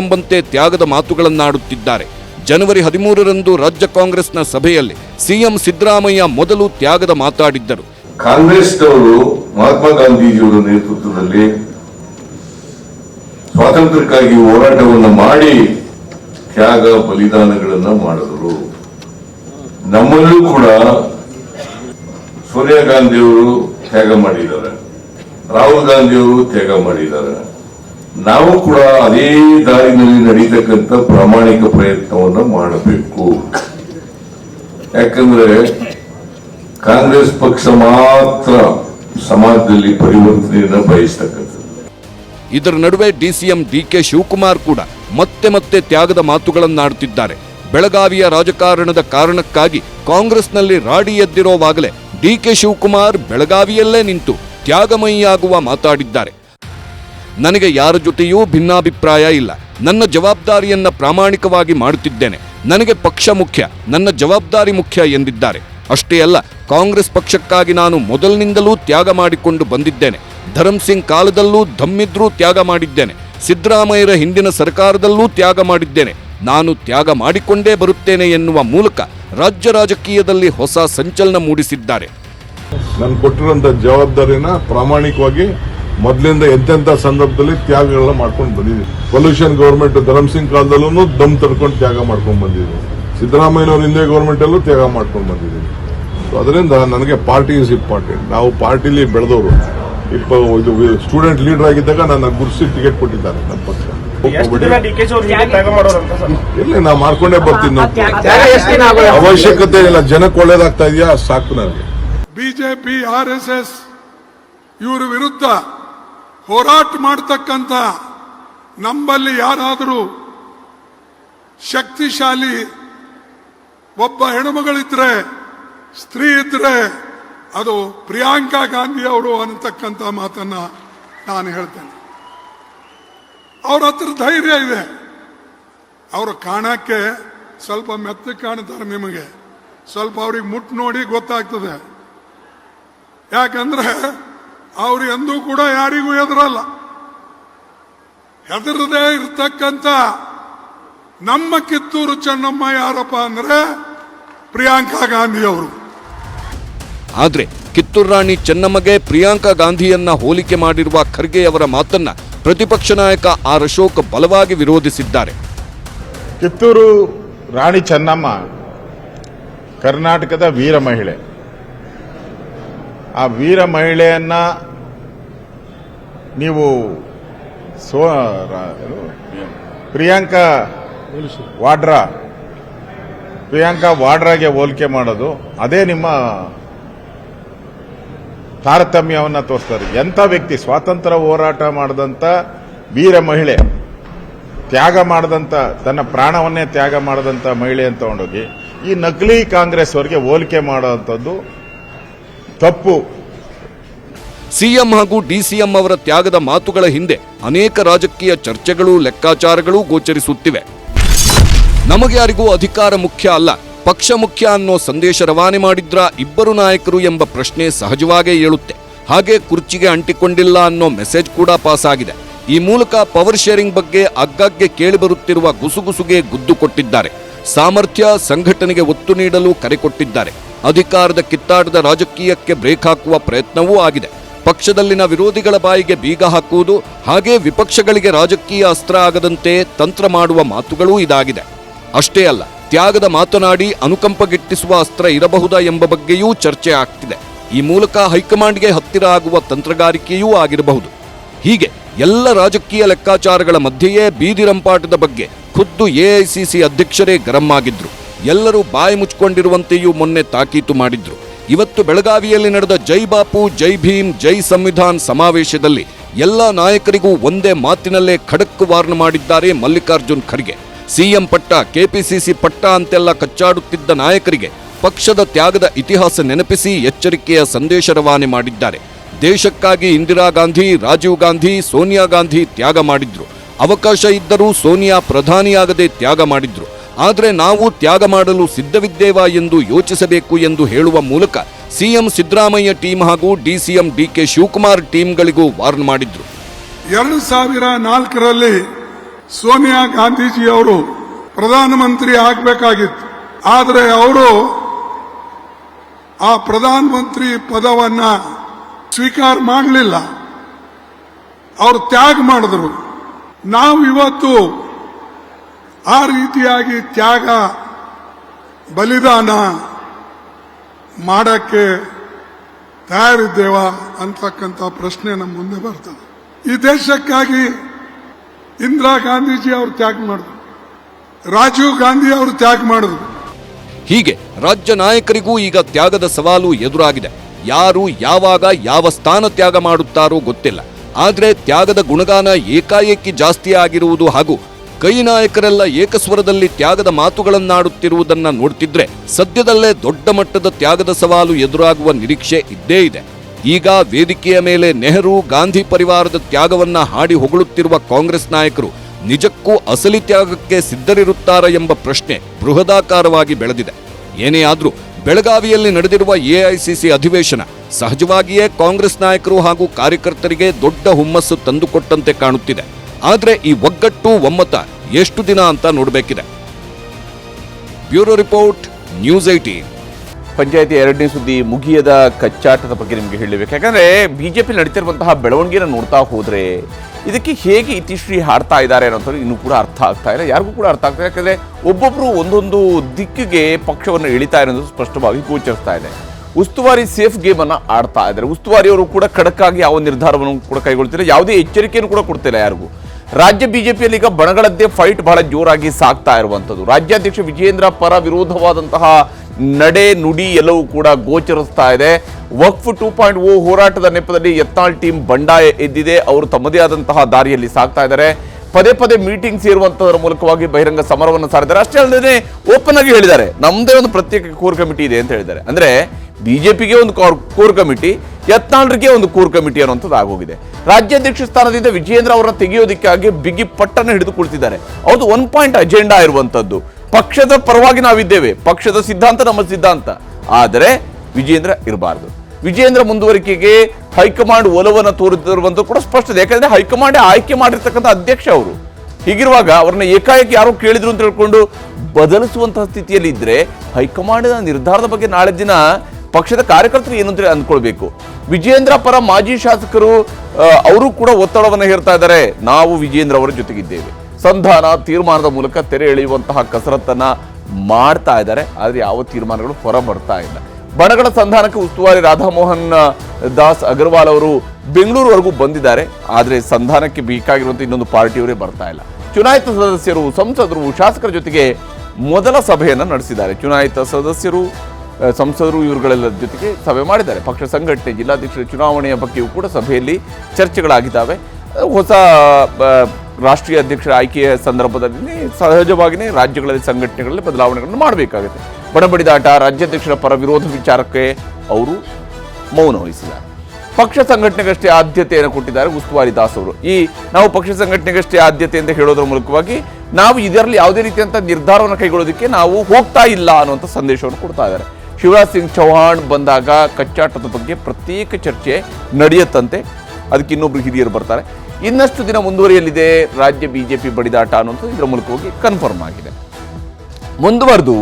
ಎಂಬಂತೆ ತ್ಯಾಗದ ಮಾತುಗಳನ್ನಾಡುತ್ತಿದ್ದಾರೆ. ಜನವರಿ ಹದಿಮೂರರಂದು ರಾಜ್ಯ ಕಾಂಗ್ರೆಸ್ನ ಸಭೆಯಲ್ಲಿ ಸಿಎಂ ಸಿದ್ದರಾಮಯ್ಯ ಮೊದಲು ತ್ಯಾಗದ ಮಾತಾಡಿದ್ದರು. ಕಾಂಗ್ರೆಸ್ನವರು ಮಹಾತ್ಮ ಗಾಂಧೀಜಿಯವರ ನೇತೃತ್ವದಲ್ಲಿ ಸ್ವಾತಂತ್ರ್ಯಕ್ಕಾಗಿ ಹೋರಾಟವನ್ನು ಮಾಡಿ ತ್ಯಾಗ ಬಲಿದಾನಗಳನ್ನ ಮಾಡಿದರು. ನಮ್ಮಲ್ಲೂ ಕೂಡ ಸೋನಿಯಾ ಗಾಂಧಿಯವರು ತ್ಯಾಗ ಮಾಡಿದ್ದಾರೆ. ರಾಹುಲ್ ಗಾಂಧಿಯವರು ತ್ಯಾಗ ಮಾಡಿದ್ದಾರೆ. ನಾವು ಕೂಡ ಅದೇ ದಾರಿನಲ್ಲಿ ನಡೀತಕ್ಕಂಥ ಪ್ರಾಮಾಣಿಕ ಪ್ರಯತ್ನವನ್ನು ಮಾಡಬೇಕು. ಯಾಕಂದ್ರೆ ಕಾಂಗ್ರೆಸ್ ಪಕ್ಷ ಮಾತ್ರ ಸಮಾಜದಲ್ಲಿ ಪರಿವರ್ತನೆಯನ್ನು ಬಯಸ್ತಕ್ಕಂಥದ್ದು. ಇದರ ನಡುವೆ ಡಿಸಿಎಂ ಡಿಕೆ ಶಿವಕುಮಾರ್ ಕೂಡ ಮತ್ತೆ ಮತ್ತೆ ತ್ಯಾಗದ ಮಾತುಗಳನ್ನಾಡುತ್ತಿದ್ದಾರೆ. ಬೆಳಗಾವಿಯ ರಾಜಕಾರಣದ ಕಾರಣಕ್ಕಾಗಿ ಕಾಂಗ್ರೆಸ್ನಲ್ಲಿ ರಾಡಿ ಎದ್ದಿರೋವಾಗಲೇ ಡಿಕೆ ಶಿವಕುಮಾರ್ ಬೆಳಗಾವಿಯಲ್ಲೇ ನಿಂತು ತ್ಯಾಗಮಯಿಯಾಗುವ ಮಾತಾಡಿದ್ದಾರೆ. ನನಗೆ ಯಾರ ಜೊತೆಯೂ ಭಿನ್ನಾಭಿಪ್ರಾಯ ಇಲ್ಲ. ನನ್ನ ಜವಾಬ್ದಾರಿಯನ್ನ ಪ್ರಾಮಾಣಿಕವಾಗಿ ಮಾಡುತ್ತಿದ್ದೇನೆ. ನನಗೆ ಪಕ್ಷ ಮುಖ್ಯ, ನನ್ನ ಜವಾಬ್ದಾರಿ ಮುಖ್ಯ ಎಂದಿದ್ದಾರೆ. ಅಷ್ಟೇ ಅಲ್ಲ, ಕಾಂಗ್ರೆಸ್ ಪಕ್ಷಕ್ಕಾಗಿ ನಾನು ಮೊದಲಿನಿಂದಲೂ ತ್ಯಾಗ ಮಾಡಿಕೊಂಡು ಬಂದಿದ್ದೇನೆ. ಧರಮ್ ಸಿಂಗ್ ಕಾಲದಲ್ಲೂ ಧಮ್ಮಿದ್ರೂ ತ್ಯಾಗ ಮಾಡಿದ್ದೇನೆ. ಸಿದ್ದರಾಮಯ್ಯರ ಹಿಂದಿನ ಸರ್ಕಾರದಲ್ಲೂ ತ್ಯಾಗ ಮಾಡಿದ್ದೇನೆ. ನಾನು ತ್ಯಾಗ ಮಾಡಿಕೊಂಡೇ ಬರುತ್ತೇನೆ ಎನ್ನುವ ಮೂಲಕ ರಾಜ್ಯ ರಾಜಕೀಯದಲ್ಲಿ ಹೊಸ ಸಂಚಲನ ಮೂಡಿಸಿದ್ದಾರೆ. ನಾನು ಕೊಟ್ಟಿರುವಂತಹ ಜವಾಬ್ದಾರಿನ ಪ್ರಾಮಾಣಿಕವಾಗಿ ಮೊದಲಿಂದ ಎಂತೆಂಥ ಸಂದರ್ಭದಲ್ಲಿ ತ್ಯಾಗಗಳನ್ನ ಮಾಡ್ಕೊಂಡು ಬಂದಿದ್ದೀವಿ ಪೊಲ್ಯೂಷನ್ ಗೌರ್ಮೆಂಟ್ ಧರ್ಮಸಿಂಗ್ ಸಿಂಗ್ ಕಾಲದಲ್ಲೂ ದಮ್ ತಡ್ಕೊಂಡು ತ್ಯಾಗ ಮಾಡ್ಕೊಂಡು ಬಂದಿದ್ದೀವಿ ಸಿದ್ದರಾಮಯ್ಯನವ್ರ ಹಿಂದೆ ಗೌರ್ಮೆಂಟ್ ಅಲ್ಲೂ ತ್ಯಾಗ ಮಾಡ್ಕೊಂಡು ಬಂದಿದ್ದೀವಿ ಸೊ ಅದರಿಂದ ನನಗೆ ಪಾರ್ಟಿ ಇಸ್ ಇಂಪಾರ್ಟೆಂಟ್ ನಾವು ಪಾರ್ಟಿಲಿ ಬೆಳೆದವರು. ಇಪ್ಪ ಇದು ಸ್ಟೂಡೆಂಟ್ ಲೀಡರ್ ಆಗಿದ್ದಾಗ ನನ್ನ ಗುರುಸಿ ಟಿಕೆಟ್ ಕೊಟ್ಟಿದ್ದಾರೆ ನಮ್ಮ ಪಕ್ಷ. ಎಷ್ಟು ಡಿ ಕೆ ಅವ್ರು ತ್ಯಾಗ ಮಾಡೋರಂತ ಸರ್? ಇಲ್ಲ ನಾ ಮಾಡ್ಕೊಂಡೇ ಬರ್ತೀನಿ ಅವಶ್ಯಕತೆ ಇಲ್ಲ. ಜನಕ್ಕೆ ಒಳ್ಳೇದಾಗ್ತಾ ಇದೆಯಾ? ಸಾಕು ನನಗೆ. ಬಿಜೆಪಿ ಆರ್ ಎಸ್ ಎಸ್ ಇವರ ವಿರುದ್ಧ ಹೋರಾಟ ಮಾಡತಕ್ಕಂತ ನಮ್ಮಲ್ಲಿ ಯಾರಾದರೂ ಶಕ್ತಿಶಾಲಿ ಒಬ್ಬ ಹೆಣ್ಮಗಳಿದ್ರೆ, ಸ್ತ್ರೀ ಇದ್ರೆ, ಅದು ಪ್ರಿಯಾಂಕಾ ಗಾಂಧಿ ಅವರು ಅನ್ನತಕ್ಕಂಥ ಮಾತನ್ನ ನಾನು ಹೇಳ್ತೇನೆ. ಅವ್ರ ಹತ್ರ ಧೈರ್ಯ ಇದೆ. ಅವರು ಕಾಣಕ್ಕೆ ಸ್ವಲ್ಪ ಮೆತ್ತ ಕಾಣ್ತಾರೆ ನಿಮಗೆ. ಸ್ವಲ್ಪ ಅವ್ರಿಗೆ ಮುಟ್ಟು ನೋಡಿ ಗೊತ್ತಾಗ್ತದೆ. ಯಾಕಂದ್ರೆ ಅವ್ರು ಎಂದೂ ಕೂಡ ಯಾರಿಗೂ ಹೆದರಲ್ಲ. ಹೆದರದೇ ಇರ್ತಕ್ಕಂಥ ನಮ್ಮ ಕಿತ್ತೂರು ಚೆನ್ನಮ್ಮ ಯಾರಪ್ಪ ಅಂದ್ರೆ ಪ್ರಿಯಾಂಕಾ ಗಾಂಧಿ ಅವರು ಆದ್ರೆ ಕಿತ್ತೂರು ರಾಣಿ ಚೆನ್ನಮ್ಮಗೆ ಪ್ರಿಯಾಂಕಾ ಗಾಂಧಿಯನ್ನ ಹೋಲಿಕೆ ಮಾಡಿರುವ ಖರ್ಗೆ ಅವರ ಮಾತನ್ನ ಪ್ರತಿಪಕ್ಷ ನಾಯಕ ಆರ್ ಅಶೋಕ್ ಬಲವಾಗಿ ವಿರೋಧಿಸಿದ್ದಾರೆ. ಕಿತ್ತೂರು ರಾಣಿ ಚೆನ್ನಮ್ಮ ಕರ್ನಾಟಕದ ವೀರ ಮಹಿಳೆ. ಆ ವೀರ ಮಹಿಳೆಯನ್ನ ನೀವು ಸೋ ಪ್ರಿಯಾಂಕಾ ವಾಡ್ರಾ. ಪ್ರಿಯಾಂಕಾ ವಾಡ್ರಾಗೆ ಹೋಲಿಕೆ ಮಾಡೋದು. ಅದೇ ನಿಮ್ಮ ತಾರತಮ್ಯವನ್ನ ತೋರಿಸ್ತಾರೆ. ಎಂಥ ವ್ಯಕ್ತಿ ಸ್ವಾತಂತ್ರ್ಯ ಹೋರಾಟ ಮಾಡಿದಂಥ ವೀರ ಮಹಿಳೆ, ತ್ಯಾಗ ಮಾಡಿದಂಥ, ತನ್ನ ಪ್ರಾಣವನ್ನೇ ತ್ಯಾಗ ಮಾಡಿದಂಥ ಮಹಿಳೆ ಅಂತ ತಗೊಂಡೋಗಿ, ಈ ನಕಲಿ ಕಾಂಗ್ರೆಸ್ ಅವರಿಗೆ ಹೋಲಿಕೆ ಮಾಡುವಂಥದ್ದು ತಪ್ಪು. ಸಿಎಂ ಹಾಗೂ ಡಿಸಿಎಂ ಅವರ ತ್ಯಾಗದ ಮಾತುಗಳ ಹಿಂದೆ ಅನೇಕ ರಾಜಕೀಯ ಚರ್ಚೆಗಳು, ಲೆಕ್ಕಾಚಾರಗಳು ಗೋಚರಿಸುತ್ತಿವೆ. ನಮಗೆ ಯಾರಿಗೂ ಅಧಿಕಾರ ಮುಖ್ಯ ಅಲ್ಲ. ಪಕ್ಷ ಮುಖ್ಯ ಅನ್ನೋ ಸಂದೇಶ ರವಾನೆ ಮಾಡಿದ್ರ ಇಬ್ಬರು ನಾಯಕರು ಎಂಬ ಪ್ರಶ್ನೆ ಸಹಜವಾಗೇ ಏಳುತ್ತೆ. ಹಾಗೆ ಕುರ್ಚಿಗೆ ಅಂಟಿಕೊಂಡಿಲ್ಲ ಅನ್ನೋ ಮೆಸೇಜ್ ಕೂಡ ಪಾಸ್ ಆಗಿದೆ. ಈ ಮೂಲಕ ಪವರ್ ಶೇರಿಂಗ್ ಬಗ್ಗೆ ಆಗಾಗ್ಗೆ ಕೇಳಿಬರುತ್ತಿರುವ ಗುಸುಗುಸುಗೆ ಗುದ್ದು ಕೊಟ್ಟಿದ್ದಾರೆ. ಸಾಮರ್ಥ್ಯ ಸಂಘಟನೆಗೆ ಒತ್ತು ನೀಡಲು ಕರೆ ಕೊಟ್ಟಿದ್ದಾರೆ. ಅಧಿಕಾರದ ಕಿತ್ತಾಟದ ರಾಜಕೀಯಕ್ಕೆ ಬ್ರೇಕ್ ಹಾಕುವ ಪ್ರಯತ್ನವೂ ಆಗಿದೆ. ಪಕ್ಷದಲ್ಲಿನ ವಿರೋಧಿಗಳ ಬಾಯಿಗೆ ಬೀಗ ಹಾಕುವುದು, ಹಾಗೆ ವಿಪಕ್ಷಗಳಿಗೆ ರಾಜಕೀಯ ಅಸ್ತ್ರ ಆಗದಂತೆ ತಂತ್ರ ಮಾಡುವ ಮಾತುಗಳೂ ಇದಾಗಿದೆ. ಅಷ್ಟೇ ಅಲ್ಲ, ತ್ಯಾಗದ ಮಾತನಾಡಿ ಅನುಕಂಪ ಗಿಟ್ಟಿಸುವ ಅಸ್ತ್ರ ಇರಬಹುದಾ ಎಂಬ ಬಗ್ಗೆಯೂ ಚರ್ಚೆ ಆಗ್ತಿದೆ. ಈ ಮೂಲಕ ಹೈಕಮಾಂಡ್ಗೆ ಹತ್ತಿರ ಆಗುವ ತಂತ್ರಗಾರಿಕೆಯೂ ಆಗಿರಬಹುದು. ಹೀಗೆ ಎಲ್ಲ ರಾಜಕೀಯ ಲೆಕ್ಕಾಚಾರಗಳ ಮಧ್ಯೆಯೇ ಬೀದಿರಂಪಾಟದ ಬಗ್ಗೆ ಖುದ್ದು ಎಐಸಿಸಿ ಅಧ್ಯಕ್ಷರೇ ಗರಂ ಆಗಿದ್ರು. ಎಲ್ಲರೂ ಬಾಯಿ ಮುಚ್ಕೊಂಡಿರುವಂತೆಯೂ ಮೊನ್ನೆ ತಾಕೀತು ಮಾಡಿದ್ರು. ಇವತ್ತು ಬೆಳಗಾವಿಯಲ್ಲಿ ನಡೆದ ಜೈ ಬಾಪು, ಜೈ ಭೀಮ್, ಜೈ ಸಂವಿಧಾನ್ ಸಮಾವೇಶದಲ್ಲಿ ಎಲ್ಲ ನಾಯಕರಿಗೂ ಒಂದೇ ಮಾತಿನಲ್ಲೇ ಖಡಕ್ ವಾರ್ನ್ ಮಾಡಿದ್ದಾರೆ ಮಲ್ಲಿಕಾರ್ಜುನ್ ಖರ್ಗೆ. ಸಿಎಂ ಪಟ್ಟ, ಕೆಪಿಸಿಸಿ ಪಟ್ಟ ಅಂತೆಲ್ಲ ಕಚ್ಚಾಡುತ್ತಿದ್ದ ನಾಯಕರಿಗೆ ಪಕ್ಷದ ತ್ಯಾಗದ ಇತಿಹಾಸ ನೆನಪಿಸಿ ಎಚ್ಚರಿಕೆಯ ಸಂದೇಶ ರವಾನೆ ಮಾಡಿದ್ದಾರೆ. ದೇಶಕ್ಕಾಗಿ ಇಂದಿರಾ ಗಾಂಧಿ, ರಾಜೀವ್ ಗಾಂಧಿ, ಸೋನಿಯಾ ಗಾಂಧಿ ತ್ಯಾಗ ಮಾಡಿದ್ರು. ಅವಕಾಶ ಇದ್ದರೂ ಸೋನಿಯಾ ಪ್ರಧಾನಿಯಾಗದೆ ತ್ಯಾಗ ಮಾಡಿದ್ರು. ಆದರೆ ನಾವು ತ್ಯಾಗ ಮಾಡಲು ಸಿದ್ಧವಿದ್ದೇವಾ ಎಂದು ಯೋಚಿಸಬೇಕು ಎಂದು ಹೇಳುವ ಮೂಲಕ ಸಿಎಂ ಸಿದ್ದರಾಮಯ್ಯ ಟೀಮ್ ಹಾಗೂ ಡಿಸಿಎಂ ಡಿಕೆ ಶಿವಕುಮಾರ್ ಟೀಮ್ಗಳಿಗೂ ವಾರ್ನ್ ಮಾಡಿದ್ರು. ಎರಡು ಸಾವಿರ ನಾಲ್ಕರಲ್ಲಿ ಸೋನಿಯಾ ಗಾಂಧೀಜಿ ಅವರು ಪ್ರಧಾನಮಂತ್ರಿ ಆಗಬೇಕಾಗಿತ್ತು. ಆದರೆ ಅವರು ಆ ಪ್ರಧಾನಮಂತ್ರಿ ಪದವನ್ನ ಸ್ವೀಕಾರ ಮಾಡಲಿಲ್ಲ. ಅವರು ತ್ಯಾಗ ಮಾಡಿದ್ರು. ನಾವು ಇವತ್ತು ಆ ರೀತಿಯಾಗಿ ತ್ಯಾಗ, ಬಲಿದಾನ ಮಾಡಕ್ಕೆ ತಯಾರಿದ್ದೇವ ಅಂತಕ್ಕಂಥ ಪ್ರಶ್ನೆ ನಮ್ಮ ಮುಂದೆ ಬರ್ತದೆ. ಈ ದೇಶಕ್ಕಾಗಿ ಇಂದಿರಾ ಗಾಂಧೀಜಿ ಅವರು ತ್ಯಾಗ ಮಾಡಿದ್ರು. ರಾಜೀವ್ ಗಾಂಧಿ ಅವರು ತ್ಯಾಗ ಮಾಡಿದ್ರು. ಹೀಗೆ ರಾಜ್ಯ ನಾಯಕರಿಗೂ ಈಗ ತ್ಯಾಗದ ಸವಾಲು ಎದುರಾಗಿದೆ. ಯಾರು ಯಾವಾಗ ಯಾವ ಸ್ಥಾನ ತ್ಯಾಗ ಮಾಡುತ್ತಾರೋ ಗೊತ್ತಿಲ್ಲ. ಆದರೆ ತ್ಯಾಗದ ಗುಣಗಾನ ಏಕಾಏಕಿ ಜಾಸ್ತಿ ಆಗಿರುವುದು ಹಾಗೂ ಕೈ ನಾಯಕರೆಲ್ಲ ಏಕಸ್ವರದಲ್ಲಿ ತ್ಯಾಗದ ಮಾತುಗಳನ್ನಾಡುತ್ತಿರುವುದನ್ನ ನೋಡ್ತಿದ್ರೆ ಸದ್ಯದಲ್ಲೇ ದೊಡ್ಡ ಮಟ್ಟದ ತ್ಯಾಗದ ಸವಾಲು ಎದುರಾಗುವ ನಿರೀಕ್ಷೆ ಇದ್ದೇ ಇದೆ. ಈಗ ವೇದಿಕೆಯ ಮೇಲೆ ನೆಹರು, ಗಾಂಧಿ ಪರಿವಾರದ ತ್ಯಾಗವನ್ನ ಹಾಡಿ ಹೊಗಳುತ್ತಿರುವ ಕಾಂಗ್ರೆಸ್ ನಾಯಕರು ನಿಜಕ್ಕೂ ಅಸಲಿ ತ್ಯಾಗಕ್ಕೆ ಸಿದ್ಧರಿರುತ್ತಾರ ಎಂಬ ಪ್ರಶ್ನೆ ಬೃಹದಾಕಾರವಾಗಿ ಬೆಳೆದಿದೆ. ಏನೇ ಆದರೂ ಬೆಳಗಾವಿಯಲ್ಲಿ ನಡೆದಿರುವ ಎಐಸಿಸಿ ಅಧಿವೇಶನ ಸಹಜವಾಗಿಯೇ ಕಾಂಗ್ರೆಸ್ ನಾಯಕರು ಹಾಗೂ ಕಾರ್ಯಕರ್ತರಿಗೆ ದೊಡ್ಡ ಹುಮ್ಮಸ್ಸು ತಂದುಕೊಟ್ಟಂತೆ ಕಾಣುತ್ತಿದೆ. ಆದ್ರೆ ಈ ಒಗ್ಗಟ್ಟು ಒಮ್ಮತ ಎಷ್ಟು ದಿನ ಅಂತ ನೋಡಬೇಕಿದೆ. ಬ್ಯೂರೋ ರಿಪೋರ್ಟ್, ನ್ಯೂಸ್ ಏಟೀನ್ ಪಂಚಾಯತಿ ಎರಡನೇ ಸುದ್ದಿ ಮುಗಿಯದ ಕಚ್ಚಾಟದ ಬಗ್ಗೆ ನಿಮಗೆ ಹೇಳಬೇಕು ಯಾಕಂದ್ರೆ ಬಿಜೆಪಿ ನಡೀತಿರುವಂತಹ ಬೆಳವಣಿಗೆನ ನೋಡ್ತಾ ಹೋದರೆ ಇದಕ್ಕೆ ಹೇಗೆ ಇತಿಶ್ರೀ ಹಾಡ್ತಾ ಇದ್ದಾರೆ ಅನ್ನೋದು ಇನ್ನೂ ಕೂಡ ಅರ್ಥ ಆಗ್ತಾ ಇಲ್ಲ. ಯಾರಿಗೂ ಕೂಡ ಅರ್ಥ ಆಗ್ತಾ ಇಲ್ಲ. ಒಬ್ಬೊಬ್ಬರು ಒಂದೊಂದು ದಿಕ್ಕಿಗೆ ಪಕ್ಷವನ್ನು ಎಳಿತಾ ಇರೋದು ಸ್ಪಷ್ಟವಾಗಿ ಗೋಚರಿಸ್ತಾ ಇದೆ. ಉಸ್ತುವಾರಿ ಸೇಫ್ ಗೇಮನ್ನು ಆಡ್ತಾ ಇದ್ದಾರೆ. ಉಸ್ತುವಾರಿಯವರು ಕೂಡ ಖಡಕ್ಕಾಗಿ ಯಾವ ನಿರ್ಧಾರವನ್ನು ಕೂಡ ಕೈಗೊಳ್ತಿಲ್ಲ. ಯಾವುದೇ ಎಚ್ಚರಿಕೆಯನ್ನು ಕೂಡ ಕೊಡ್ತಿಲ್ಲ ಯಾರಿಗೂ. ರಾಜ್ಯ ಬಿಜೆಪಿಯಲ್ಲಿ ಈಗ ಬಣಗಳದ್ದೇ ಫೈಟ್ ಬಹಳ ಜೋರಾಗಿ ಸಾಗ್ತಾ ಇರುವಂಥದ್ದು. ರಾಜ್ಯಾಧ್ಯಕ್ಷ ವಿಜಯೇಂದ್ರ ಪರ ವಿರೋಧವಾದಂತಹ ನಡೆ ನುಡಿ ಎಲ್ಲವೂ ಕೂಡ ಗೋಚರಿಸ್ತಾ ಇದೆ. ವಕ್ಫ್ ಟೂ ಪಾಯಿಂಟ್ ಓ ಹೋರಾಟದ ನೆಪದಲ್ಲಿ ಯತ್ನಾಳ್ ಟೀಮ್ ಬಂಡಾಯ ಎದ್ದಿದೆ. ಅವರು ತಮ್ಮದೇ ಆದಂತಹ ದಾರಿಯಲ್ಲಿ ಸಾಗ್ತಾ ಇದ್ದಾರೆ. ಪದೇ ಪದೇ ಮೀಟಿಂಗ್ ಸೇರುವಂತದರ ಮೂಲಕವಾಗಿ ಬಹಿರಂಗ ಸಮರವನ್ನು ಸಾರಿದ್ದಾರೆ. ಅಷ್ಟೇ ಅಲ್ಲದೆ ಓಪನ್ ಆಗಿ ಹೇಳಿದ್ದಾರೆ. ನಮ್ಮದೇ ಒಂದು ಪ್ರತ್ಯೇಕ ಕೋರ್ ಕಮಿಟಿ ಇದೆ ಅಂತ ಹೇಳಿದ್ದಾರೆ. ಅಂದ್ರೆ ಬಿಜೆಪಿಗೆ ಒಂದು ಕೋರ್ ಕಮಿಟಿ ಯತ್ನಾಳ್ರಿಗೆ ಒಂದು ಕೋರ್ ಕಮಿಟಿ ಅನ್ನುವಂಥದ್ದು ಆಗೋಗಿದೆ. ರಾಜ್ಯಾಧ್ಯಕ್ಷ ಸ್ಥಾನದಿಂದ ವಿಜಯೇಂದ್ರ ಅವರನ್ನ ತೆಗೆಯೋದಕ್ಕಾಗಿ ಬಿಗಿ ಪಟ್ಟನ್ನು ಹಿಡಿದು ಕುಳಿತಿದ್ದಾರೆ. ಒನ್ ಪಾಯಿಂಟ್ ಅಜೆಂಡಾ ಇರುವಂತದ್ದು ಪಕ್ಷದ ಪರವಾಗಿ ನಾವಿದ್ದೇವೆ. ಪಕ್ಷದ ಸಿದ್ಧಾಂತ ನಮ್ಮ ಸಿದ್ಧಾಂತ. ಆದರೆ ವಿಜೇಂದ್ರ ಇರಬಾರದು. ವಿಜೇಂದ್ರ ಮುಂದುವರಿಕೆಗೆ ಹೈಕಮಾಂಡ್ ಒಲವನ್ನು ತೋರುತ್ತಿರುವಂತೂ ಕೂಡ ಸ್ಪಷ್ಟ ಇದೆ. ಯಾಕಂದ್ರೆ ಹೈಕಮಾಂಡ್ ಆಯ್ಕೆ ಮಾಡಿರ್ತಕ್ಕಂಥ ಅಧ್ಯಕ್ಷ ಅವರು. ಹೀಗಿರುವಾಗ ಅವ್ರನ್ನ ಏಕಾಏಕಿ ಯಾರೋ ಕೇಳಿದ್ರು ಅಂತ ಹೇಳ್ಕೊಂಡು ಬದಲಿಸುವಂತಹ ಸ್ಥಿತಿಯಲ್ಲಿ ಇದ್ರೆ ಹೈಕಮಾಂಡ್ನ ನಿರ್ಧಾರದ ಬಗ್ಗೆ ನಾಳೆ ದಿನ ಪಕ್ಷದ ಕಾರ್ಯಕರ್ತರು ಏನು ಅಂತ ಅಂದ್ಕೊಳ್ಬೇಕು. ವಿಜೇಂದ್ರ ಪರ ಮಾಜಿ ಶಾಸಕರು ಅವರು ಕೂಡ ಒತ್ತಡವನ್ನು ಹೇರ್ತಾ ಇದ್ದಾರೆ. ನಾವು ವಿಜೇಂದ್ರ ಅವರ ಜೊತೆಗಿದ್ದೇವೆ. ಸಂಧಾನ ತೀರ್ಮಾನದ ಮೂಲಕ ತೆರೆ ಎಳೆಯುವಂತಹ ಕಸರತ್ತನ್ನ ಮಾಡ್ತಾ ಇದ್ದಾರೆ. ಆದರೆ ಯಾವ ತೀರ್ಮಾನಗಳು ಹೊರ ಬರ್ತಾ ಇಲ್ಲ. ಬಣಗಳ ಸಂಧಾನಕ್ಕೆ ಉಸ್ತುವಾರಿ ರಾಧಾಮೋಹನ್ ದಾಸ್ ಅಗರ್ವಾಲ್ ಅವರು ಬೆಂಗಳೂರುವರೆಗೂ ಬಂದಿದ್ದಾರೆ. ಆದರೆ ಸಂಧಾನಕ್ಕೆ ಬೇಕಾಗಿರುವಂಥ ಇನ್ನೊಂದು ಪಾರ್ಟಿಯವರೇ ಬರ್ತಾ ಇಲ್ಲ. ಚುನಾಯಿತ ಸದಸ್ಯರು, ಸಂಸದರು, ಶಾಸಕರ ಜೊತೆಗೆ ಮೊದಲ ಸಭೆಯನ್ನು ನಡೆಸಿದ್ದಾರೆ. ಚುನಾಯಿತ ಸದಸ್ಯರು ಸಂಸದರು ಇವರುಗಳೆಲ್ಲ ಜೊತೆಗೆ ಸಭೆ ಮಾಡಿದ್ದಾರೆ. ಪಕ್ಷ ಸಂಘಟನೆ, ಜಿಲ್ಲಾಧ್ಯಕ್ಷರ ಚುನಾವಣೆಯ ಬಗ್ಗೆಯೂ ಕೂಡ ಸಭೆಯಲ್ಲಿ ಚರ್ಚೆಗಳಾಗಿದ್ದಾವೆ. ಹೊಸ ರಾಷ್ಟ್ರೀಯ ಅಧ್ಯಕ್ಷರ ಆಯ್ಕೆಯ ಸಂದರ್ಭದಲ್ಲಿ ಸಹಜವಾಗಿಯೇ ರಾಜ್ಯಗಳಲ್ಲಿ ಸಂಘಟನೆಗಳಲ್ಲಿ ಬದಲಾವಣೆಗಳನ್ನು ಮಾಡಬೇಕಾಗುತ್ತೆ. ಬಡಬಡಿದಾಟ, ರಾಜ್ಯಾಧ್ಯಕ್ಷರ ಪರ ವಿರೋಧ ವಿಚಾರಕ್ಕೆ ಅವರು ಮೌನ ವಹಿಸಿದ್ದಾರೆ. ಪಕ್ಷ ಸಂಘಟನೆಗಷ್ಟೇ ಆದ್ಯತೆಯನ್ನು ಕೊಟ್ಟಿದ್ದಾರೆ ಉಸ್ತುವಾರಿ ದಾಸ್ ಅವರು ಈ ನಾವು ಪಕ್ಷ ಸಂಘಟನೆಗಷ್ಟೇ ಆದ್ಯತೆ ಅಂತ ಹೇಳೋದ್ರ ಮೂಲಕವಾಗಿ ನಾವು ಇದರಲ್ಲಿ ಯಾವುದೇ ರೀತಿಯಂತ ನಿರ್ಧಾರವನ್ನು ಕೈಗೊಳ್ಳೋದಕ್ಕೆ ನಾವು ಹೋಗ್ತಾ ಇಲ್ಲ ಅನ್ನುವಂಥ ಸಂದೇಶವನ್ನು ಕೊಡ್ತಾ ಇದ್ದಾರೆ. ಶಿವರಾಜ್ ಸಿಂಗ್ ಚೌಹಾಣ್ ಬಂದಾಗ ಕಚ್ಚಾಟದ ಬಗ್ಗೆ ಪ್ರತ್ಯೇಕ ಚರ್ಚೆ ನಡೆಯುತ್ತಂತೆ. ಅದಕ್ಕೆ ಇನ್ನೊಬ್ರು ಹಿರಿಯರು ಬರ್ತಾರೆ. ಇನ್ನಷ್ಟು ದಿನ ಮುಂದುವರಿಯಲಿದೆ, ರಾಜ್ಯ ಬಿಜೆಪಿ ಬಡಿದಾಟ ಅನ್ನೋದು ಇದರ ಮೂಲಕ ಹೋಗಿ ಕನ್ಫರ್ಮ್ ಆಗಿದೆ. ಮುಂದುವರೆದು,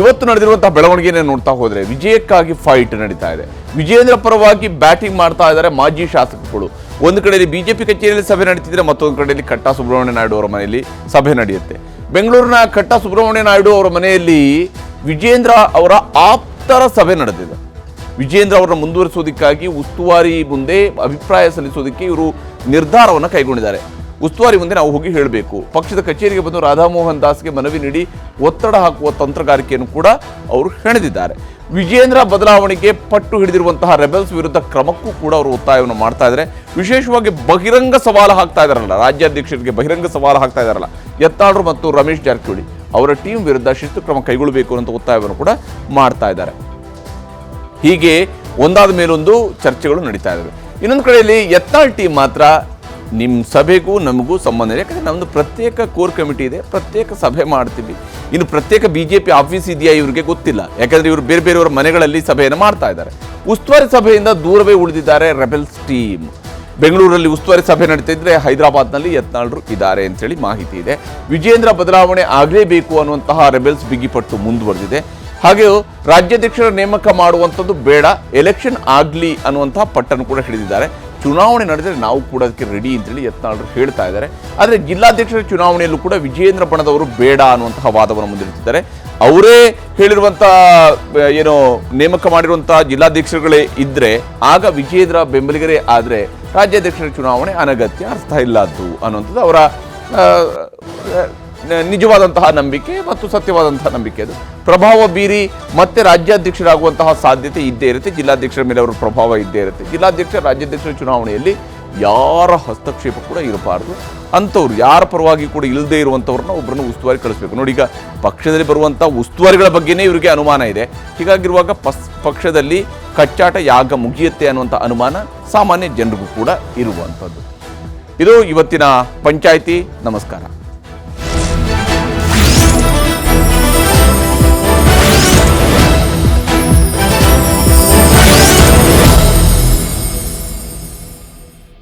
ಇವತ್ತು ನಡೆದಿರುವಂತಹ ಬೆಳವಣಿಗೆಯನ್ನು ನೋಡ್ತಾ ಹೋದರೆ ವಿಜಯಕ್ಕಾಗಿ ಫೈಟ್ ನಡೀತಾ ಇದೆ. ವಿಜೇಂದ್ರ ಪರವಾಗಿ ಬ್ಯಾಟಿಂಗ್ ಮಾಡ್ತಾ ಇದ್ದಾರೆ ಮಾಜಿ ಶಾಸಕರುಗಳು. ಒಂದು ಕಡೆಯಲ್ಲಿ ಬಿಜೆಪಿ ಕಚೇರಿಯಲ್ಲಿ ಸಭೆ ನಡೀತಿದ್ರೆ ಮತ್ತೊಂದು ಕಡೆಯಲ್ಲಿ ಕಟ್ಟಾ ಸುಬ್ರಹ್ಮಣ್ಯ ನಾಯ್ಡು ಅವರ ಮನೆಯಲ್ಲಿ ಸಭೆ ನಡೆಯುತ್ತೆ. ಬೆಂಗಳೂರಿನ ಕಟ್ಟಾ ಸುಬ್ರಹ್ಮಣ್ಯ ನಾಯ್ಡು ಅವರ ಮನೆಯಲ್ಲಿ ವಿಜೇಂದ್ರ ಅವರ ಆಪ್ತರ ಸಭೆ ನಡೆದಿದೆ. ವಿಜೇಂದ್ರ ಅವರನ್ನು ಮುಂದುವರಿಸೋದಕ್ಕಾಗಿ ಉಸ್ತುವಾರಿ ಮುಂದೆ ಅಭಿಪ್ರಾಯ ಸಲ್ಲಿಸೋದಕ್ಕೆ ಇವರು ನಿರ್ಧಾರವನ್ನು ಕೈಗೊಂಡಿದ್ದಾರೆ. ಉಸ್ತುವಾರಿ ಮುಂದೆ ನಾವು ಹೋಗಿ ಹೇಳಬೇಕು. ಪಕ್ಷದ ಕಚೇರಿಗೆ ಬಂದು ರಾಧಾಮೋಹನ್ ದಾಸ್ಗೆ ಮನವಿ ನೀಡಿ ಒತ್ತಡ ಹಾಕುವ ತಂತ್ರಗಾರಿಕೆಯನ್ನು ಕೂಡ ಅವರು ಹೆಣೆದಿದ್ದಾರೆ. ವಿಜೇಂದ್ರ ಬದಲಾವಣೆಗೆ ಪಟ್ಟು ಹಿಡಿದಿರುವಂತಹ ರೆಬೆಲ್ಸ್ ವಿರುದ್ಧ ಕ್ರಮಕ್ಕೂ ಕೂಡ ಅವರು ಒತ್ತಾಯವನ್ನು ಮಾಡ್ತಾ ಇದ್ದಾರೆ. ವಿಶೇಷವಾಗಿ ಬಹಿರಂಗ ಸವಾಲು ಹಾಕ್ತಾ ಇದ್ದಾರಲ್ಲ, ರಾಜ್ಯಾಧ್ಯಕ್ಷರಿಗೆ ಬಹಿರಂಗ ಸವಾಲು ಹಾಕ್ತಾ ಇದ್ದಾರಲ್ಲ ಎತ್ತಾಳ್ರು ಮತ್ತು ರಮೇಶ್ ಜಾರಕಿಹೊಳಿ ಅವರ ಟೀಮ್ ವಿರುದ್ಧ ಶಿಸ್ತು ಕ್ರಮ ಕೈಗೊಳ್ಳಬೇಕು ಅನ್ನೋ ಒತ್ತಾಯವನ್ನು ಕೂಡ ಮಾಡ್ತಾ ಇದ್ದಾರೆ. ಹೀಗೆ ಒಂದಾದ ಮೇಲೊಂದು ಚರ್ಚೆಗಳು ನಡೀತಾ ಇದ್ದಾವೆ ಇನ್ನೊಂದು ಕಡೆಯಲ್ಲಿ ಯತ್ನಾಳ್ ಟೀಮ್ ಮಾತ್ರ ನಿಮ್ಮ ಸಭೆಗೂ ನಮಗೂ ಸಂಬಂಧ ಇದೆ ಯಾಕಂದರೆ ನಮ್ಮದು ಪ್ರತ್ಯೇಕ ಕೋರ್ ಕಮಿಟಿ ಇದೆ, ಪ್ರತ್ಯೇಕ ಸಭೆ ಮಾಡ್ತೀವಿ. ಇನ್ನು ಪ್ರತ್ಯೇಕ ಬಿ ಜೆ ಪಿ ಆಫೀಸ್ ಇದೆಯಾ ಇವರಿಗೆ ಗೊತ್ತಿಲ್ಲ. ಯಾಕಂದರೆ ಇವರು ಬೇರೆ ಬೇರೆಯವರ ಮನೆಗಳಲ್ಲಿ ಸಭೆಯನ್ನು ಮಾಡ್ತಾ ಇದ್ದಾರೆ. ಉಸ್ತುವಾರಿ ಸಭೆಯಿಂದ ದೂರವೇ ಉಳಿದಿದ್ದಾರೆ ರೆಬೆಲ್ಸ್ ಟೀಮ್. ಬೆಂಗಳೂರಲ್ಲಿ ಉಸ್ತುವಾರಿ ಸಭೆ ನಡೀತಿದ್ರೆ ಹೈದರಾಬಾದ್ನಲ್ಲಿ ಯತ್ನಾಳರು ಇದ್ದಾರೆ ಅಂತೇಳಿ ಮಾಹಿತಿ ಇದೆ. ವಿಜೇಂದ್ರ ಬದಲಾವಣೆ ಆಗಲೇಬೇಕು ಅನ್ನುವಂತಹ ರೆಬೆಲ್ಸ್ ಬಿಗಿಪಟ್ಟು ಮುಂದುವರೆದಿದೆ. ಹಾಗೆಯೂ ರಾಜ್ಯಾಧ್ಯಕ್ಷರ ನೇಮಕ ಮಾಡುವಂಥದ್ದು ಬೇಡ ಎಲೆಕ್ಷನ್ ಆಗಲಿ ಅನ್ನುವಂತಹ ಪಟ್ಟನ್ನು ಕೂಡ ಹಿಡಿದಿದ್ದಾರೆ. ಚುನಾವಣೆ ನಡೆದರೆ ನಾವು ಕೂಡ ಅದಕ್ಕೆ ರೆಡಿ ಅಂತೇಳಿ ಯತ್ನಾಳರು ಹೇಳ್ತಾ ಇದ್ದಾರೆ. ಆದರೆ ಜಿಲ್ಲಾಧ್ಯಕ್ಷರ ಚುನಾವಣೆಯಲ್ಲೂ ಕೂಡ ವಿಜೇಂದ್ರ ಬಣದವರು ಬೇಡ ಅನ್ನುವಂತಹ ವಾದವನ್ನು ಮುಂದಿಡುತ್ತಿದ್ದಾರೆ ಅವರೇ ಹೇಳಿರುವಂಥ ಏನು, ನೇಮಕ ಮಾಡಿರುವಂಥ ಜಿಲ್ಲಾಧ್ಯಕ್ಷರುಗಳೇ ಇದ್ದರೆ ಆಗ ವಿಜೇಂದ್ರ ಬೆಂಬಲಿಗರೇ ಆದರೆ ರಾಜ್ಯಾಧ್ಯಕ್ಷರ ಚುನಾವಣೆ ಅನಗತ್ಯ, ಅರ್ಥ ಇಲ್ಲದ್ದು ಅನ್ನುವಂಥದ್ದು ಅವರ ನಿಜವಾದಂತಹ ನಂಬಿಕೆ ಮತ್ತು ಸತ್ಯವಾದಂತಹ ನಂಬಿಕೆ ಅದು. ಪ್ರಭಾವ ಬೀರಿ ಮತ್ತೆ ರಾಜ್ಯಾಧ್ಯಕ್ಷರಾಗುವಂತಹ ಸಾಧ್ಯತೆ ಇದ್ದೇ ಇರುತ್ತೆ. ಜಿಲ್ಲಾಧ್ಯಕ್ಷರ ಮೇಲೆ ಅವರ ಪ್ರಭಾವ ಇದ್ದೇ ಇರುತ್ತೆ. ಜಿಲ್ಲಾಧ್ಯಕ್ಷ, ರಾಜ್ಯಾಧ್ಯಕ್ಷರ ಚುನಾವಣೆಯಲ್ಲಿ ಯಾರ ಹಸ್ತಕ್ಷೇಪ ಕೂಡ ಇರಬಾರ್ದು. ಅಂಥವ್ರು, ಯಾರ ಪರವಾಗಿ ಕೂಡ ಇಲ್ಲದೆ ಇರುವಂಥವ್ರನ್ನ ಒಬ್ಬರನ್ನು ಉಸ್ತುವಾರಿ ಕಳಿಸ್ಬೇಕು. ನೋಡಿ ಈಗ ಪಕ್ಷದಲ್ಲಿ ಬರುವಂಥ ಉಸ್ತುವಾರಿಗಳ ಬಗ್ಗೆನೇ ಇವರಿಗೆ ಅನುಮಾನ ಇದೆ. ಹೀಗಾಗಿರುವಾಗ ಪಸ್, ಪಕ್ಷದಲ್ಲಿ ಕಚ್ಚಾಟ, ಯಾಗ ಮುಗಿಯುತ್ತೆ ಅನ್ನುವಂಥ ಅನುಮಾನ ಸಾಮಾನ್ಯ ಜನರಿಗೂ ಕೂಡ ಇರುವಂಥದ್ದು. ಇದು ಇವತ್ತಿನ ಪಂಚಾಯಿತಿ. ನಮಸ್ಕಾರ.